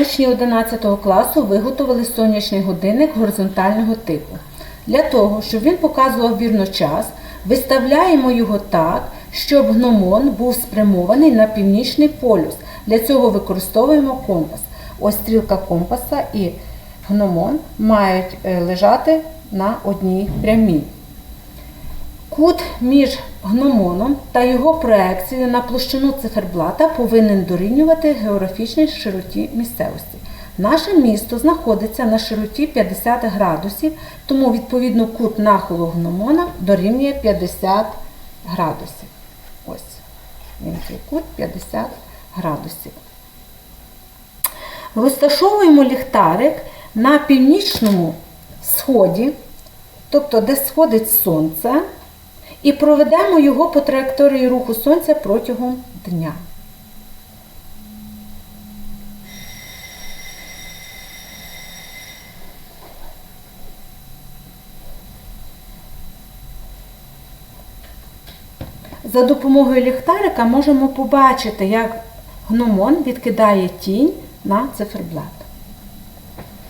Учні 11 класу виготовили сонячний годинник горизонтального типу. Для того, щоб він показував вірно час, виставляємо його так, щоб гномон був спрямований на північний полюс. Для цього використовуємо компас. Ось стрілка компаса і гномон мають е, лежати на одній прямій. Кут між гномоном та його проекцією на площину циферблата повинен дорівнювати географічній широті місцевості. Наше місто знаходиться на широті 50 градусів, тому відповідно кут нахилу гномона дорівнює 50 градусів. Ось він цей кут 50 градусів. Розташовуємо ліхтарик на північному сході, тобто де сходить сонце, і проведемо його по траєкторії руху сонця протягом дня. За допомогою ліхтарика можемо побачити, як гномон відкидає тінь на циферблат.